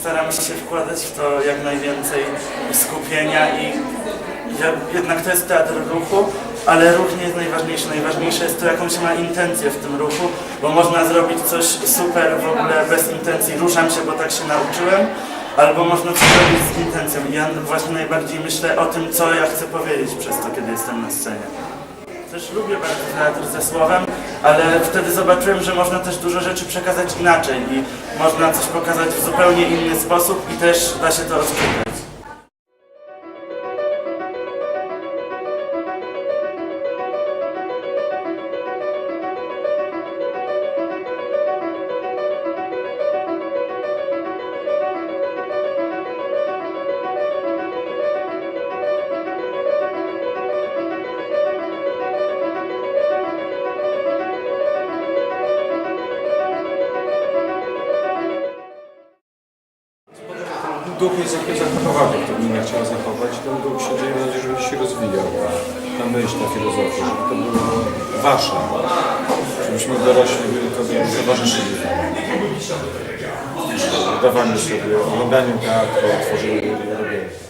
staram się wkładać w to jak najwięcej skupienia i jednak to jest teatr ruchu, ale ruch nie jest najważniejszy. Najważniejsze jest to, jaką się ma intencję w tym ruchu, bo można zrobić coś super w ogóle bez intencji. Ruszam się, bo tak się nauczyłem, albo można coś robić z intencją. Ja właśnie najbardziej myślę o tym, co ja chcę powiedzieć przez to, kiedy jestem na scenie. Też lubię bardzo teatr ze słowem, ale wtedy zobaczyłem, że można też dużo rzeczy przekazać inaczej i można coś pokazać w zupełnie inny sposób i też da się to rozczytać. Jest jakieś zachowanie, to gmina chciała zachować. Ten duch się dzieje, mam nadzieję, że się rozwijał. Ta myśl, ta filozofia, żeby to było wasze. Żebyśmy dorośli byli towarzyszyli. Dawaniu sobie, oglądaniu teatru, tworzeniu robieniu.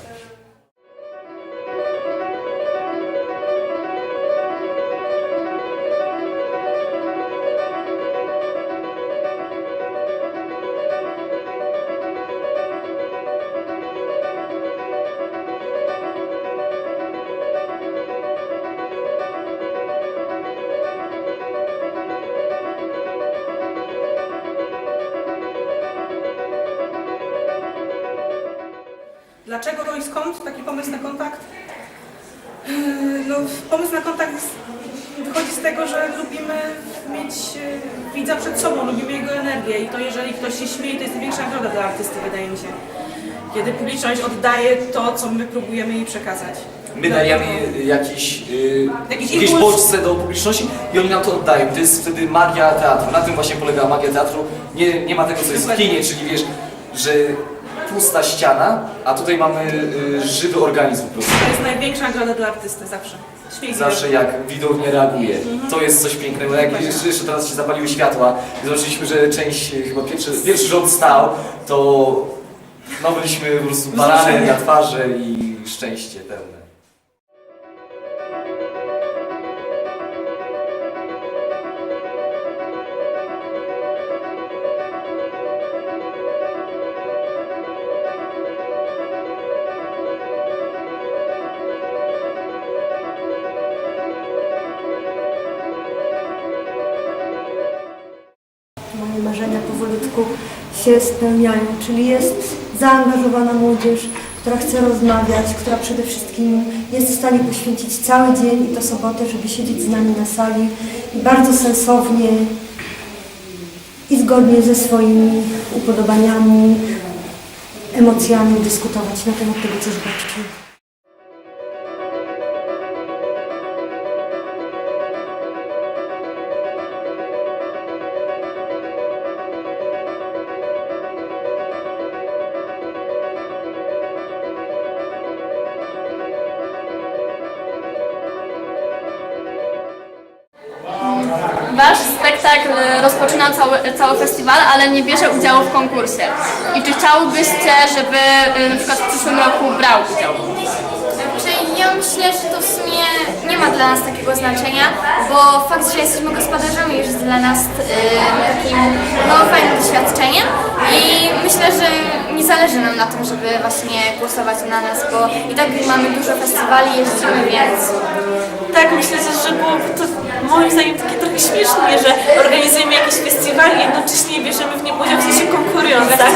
Dlaczego no i skąd taki pomysł na kontakt? Yy, No, pomysł na kontakt wychodzi z tego, że lubimy mieć yy, widza przed sobą, lubimy jego energię i to jeżeli ktoś się śmieje, to jest największa nagroda dla artysty, wydaje mi się. Kiedy publiczność oddaje to, co my próbujemy jej przekazać. My dajemy jakiś, yy, Jakiś jakieś impuls. bodźce do publiczności i oni nam to oddają. To jest wtedy magia teatru. Na tym właśnie polega magia teatru. Nie, nie ma tego, co jest w kinie, czyli wiesz, że pusta ściana, a tutaj mamy yy, żywy organizm po prostu. To jest największa nagroda dla artysty, zawsze. Śmiech Zawsze jak widownia reaguje. To jest coś pięknego. Jak jeszcze, jeszcze teraz się zapaliły światła i zobaczyliśmy, że część, yy, chyba pierwszy, pierwszy rząd stał, to no byliśmy po prostu baranem na twarzy i szczęście pełne. Marzenia powolutku się spełniają, czyli jest zaangażowana młodzież, która chce rozmawiać, która przede wszystkim jest w stanie poświęcić cały dzień i to sobotę, żeby siedzieć z nami na sali i bardzo sensownie i zgodnie ze swoimi upodobaniami, emocjami dyskutować na temat tego, co zobaczyli. Wasz spektakl rozpoczyna cały, cały festiwal, ale nie bierze udziału w konkursie. I czy chciałbyście, żeby y, na przykład w przyszłym roku brał udział? Czyli ja myślę, że to w sumie nie ma dla nas takiego znaczenia, bo fakt, że jesteśmy gospodarzami jest dla nas y, takim no, fajnym doświadczeniem i myślę, że nie zależy nam na tym, żeby właśnie głosować na nas, bo i tak mamy dużo festiwali, jeździmy, więc Tak, myślę że byłoby to moim zdaniem takie trochę śmieszne, że organizujemy jakiś festiwal i jednocześnie bierzemy w nim udział, w sensie konkurując, tak?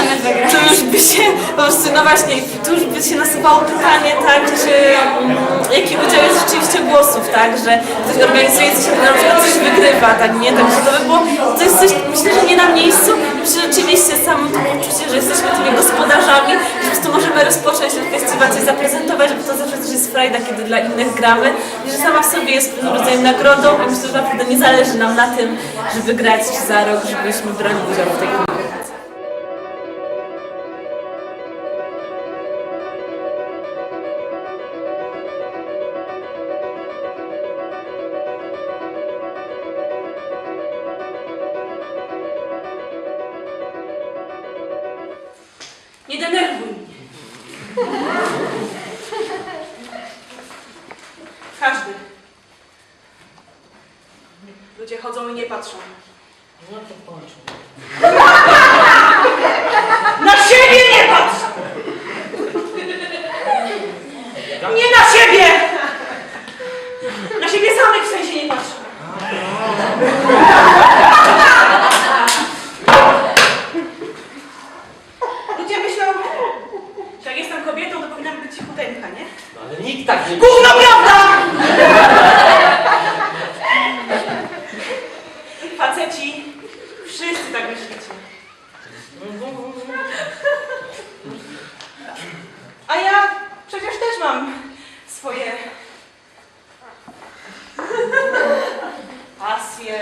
To już by się, po prostu, no właśnie, tu już by się nasuwało pytanie, tak, czy mm, jaki udział jest rzeczywiście głosów, tak, że ktoś organizuje coś, na przykład coś wygrywa, tak, nie? Także to by było, to jest coś, myślę, że nie na miejscu, że rzeczywiście samo to poczucie, że jesteśmy tymi gospodarzami, że po prostu możemy rozpocząć ten festiwal, coś zaprezentować, bo to zawsze też jest frajda, kiedy dla innych gramy, że sama w sobie jest pewnym rodzajem nagrodą i myślę, że naprawdę nie zależy nam na tym, żeby grać za rok, żebyśmy brali udział w tej konkursie. Nie denerwuj nie patrzą. Na siebie nie patrz! Nie na siebie! Na siebie samych w sensie nie patrz. Ludzie myślą, że jak jestem kobietą, to powinnam być chudeńka, nie? Ale nikt tak nie Gówno prawda! Faceci, wszyscy tak myślicie. A ja przecież też mam swoje pasje.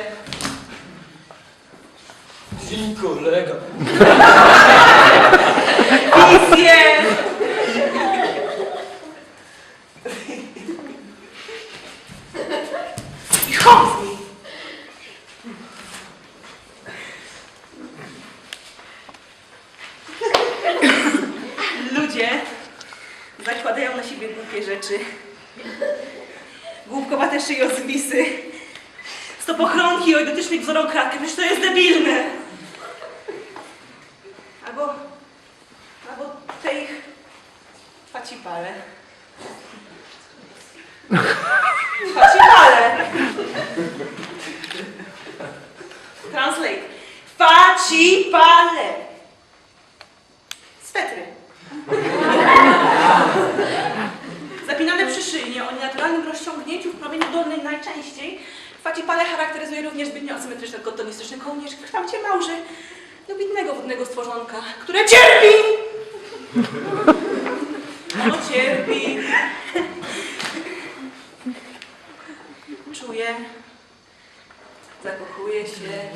Dzień kolega. Wizje! I chodź z nim. Ludzie zakładają na siebie głupie rzeczy. Głupkowate szyjozwisy. Stopochronki o identycznych wzorokach. Przecież to jest debilne. Albo Albo te ich facipale. Facipale! Translate. Facipale! Swetry. Zapinane przyszyjnie o nienaturalnym rozciągnięciu w promieniu dolnej najczęściej. Facipale charakteryzuje również zbytnio asymetryczny kotonistyczny kołnierz w kształcie małży lub innego wodnego stworzonka, które cierpi! Cierpi. Czuje, zakochuje się,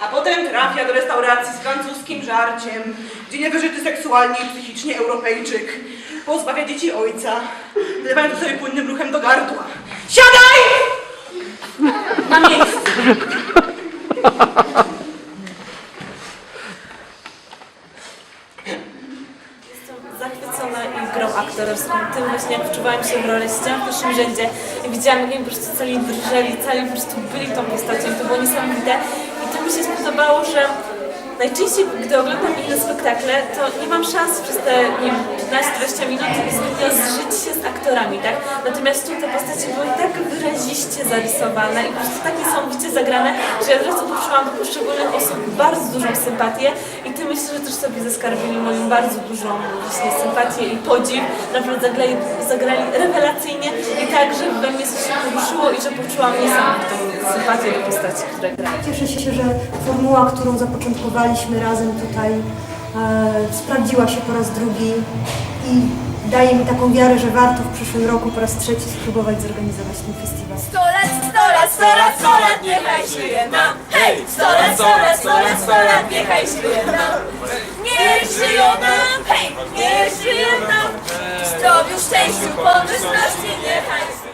a potem trafia do restauracji z francuskim żarciem, gdzie niewyżyty seksualnie i psychicznie Europejczyk pozbawia dzieci ojca, wlewając sobie płynnym ruchem do gardła. Siadaj! Na! Jestem zachwycona ich grą aktorską, tym właśnie jak wczuwałam się w rolę, siedziałam w pierwszym rzędzie i widziałam jak oni po prostu cali drżeli, cali po prostu byli tą postacią to było niesamowite. Mi się spodobało, że najczęściej gdy oglądam inne spektakle, to nie mam szans przez te nie wiem, 15-20 minut zbytnio zżyć się z aktorami, tak? Natomiast tu te postacie były tak wyraziście zarysowane i po prostu tak niesamowicie zagrane, że ja od razu poczułam do poszczególnych osób bardzo dużą sympatię i ty myślę, że też sobie zaskarbili moją bardzo dużą właśnie sympatię i podziw. Naprawdę zagrali, zagrali rewelacyjnie i tak, że we mnie coś się poruszyło i że poczułam niesamowitą sympatię do postaci, które grają. Cieszę się, że formuła, którą zapoczątkowaliśmy razem tutaj, e, sprawdziła się po raz drugi i daje mi taką wiarę, że warto w przyszłym roku po raz trzeci spróbować zorganizować ten festiwal. Sto lat, sto lat, sto lat, sto lat, niechaj żyje nam! Hej! Sto lat, sto lat, sto lat, sto lat, niechaj żyje nam! Niech nam! Hej! Niech żyje nam! W zdrowiu, szczęściu, pomyślności, niechaj